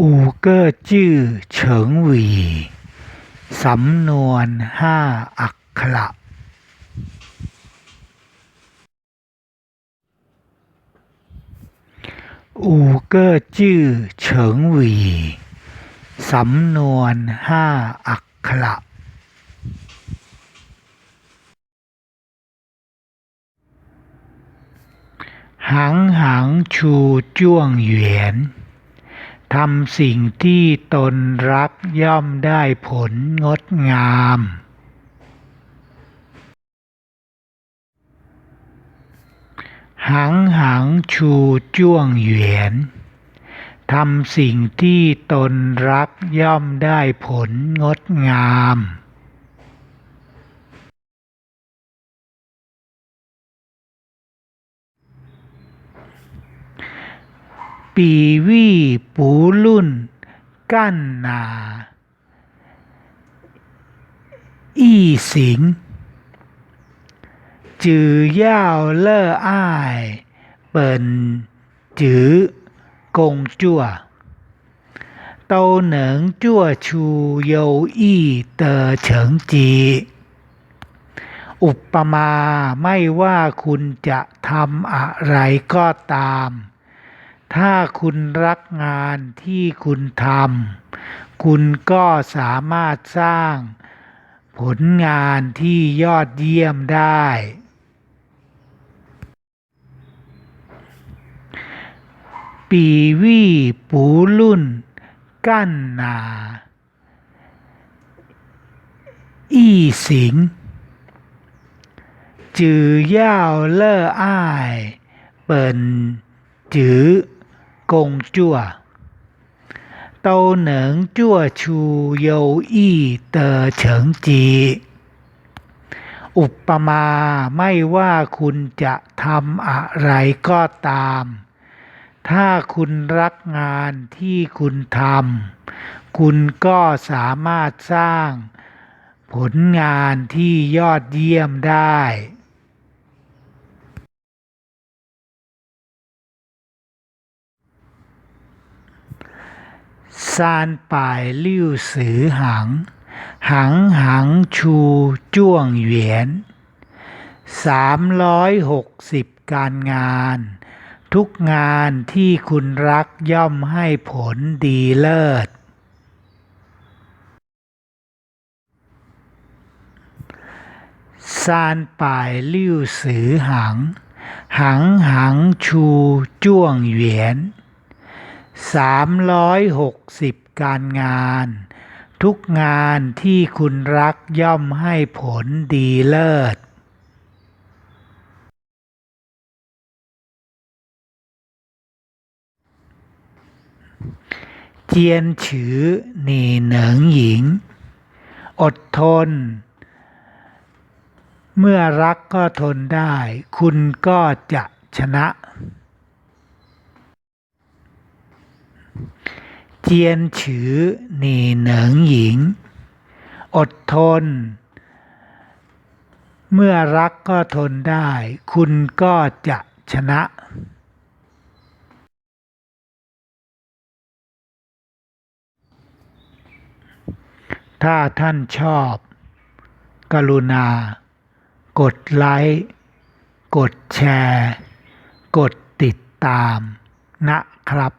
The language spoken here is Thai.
五个จื่อเฉิงหวี่สำนวนห้าอักขระอูเก้อจื่อเฉิงหวี่สำนวนห้าอักขระหังหังชูจ้วงเหวียน ทำสิ่งที่ตนรักย่อมได้ผลงดงาม หังหังชูจ้วงเหวียนทำสิ่งที่ตนรักย่อมได้ผลงดงาม ปีวี่ปูลุ่น กั้นนา อี้สิง จือย่าวเล่ออ้าย เปิ่นจือกงจั่วโตเหนิงจั่วชูโยอีเตอเฉิงจีอุปมาไม่ว่าคุณจะทำอะไรก็ตาม ถ้าคุณรักงานที่คุณทำคุณก็สามารถสร้างผลงานที่ยอดเยี่ยมได้ ปีวี่ปูลุ่น กั้นนา อี้สิง จือย่าเล่ออ้าย เปิ่นจื้อ กงจั่วโตเหนิงจั่วชูโยอี้เตอเฉิงจีอุปมาไม่ว่าคุณจะทำอะไรก็ตาม ถ้าคุณรักงานที่คุณทำคุณก็สามารถสร้างผลงานที่ยอดเยี่ยมได้ ซานป่ายลิ่วสือหัง หังหังชูจ้วงเหวียนสามร้อยหกสิบการงาน ทุกงานที่คุณรักย่อมให้ผลดีเลิศซานป่ายลิ่วสือหัง หังหังชูจ้วงเหวียน สามร้อยหกสิบการงาน ทุกงานที่คุณรักย่อมให้ผลดีเลิศ เจียนฉือหนีเหนิงหญิง อดทน เมื่อรักก็ทนได้ คุณก็จะชนะ เจียนฉือหนีเหนิงหญิง อดทน เมื่อรักก็ทนได้ คุณก็จะชนะถ้าท่านชอบ กรุณา กดไลค์ กดแชร์ กดติดตามนะครับ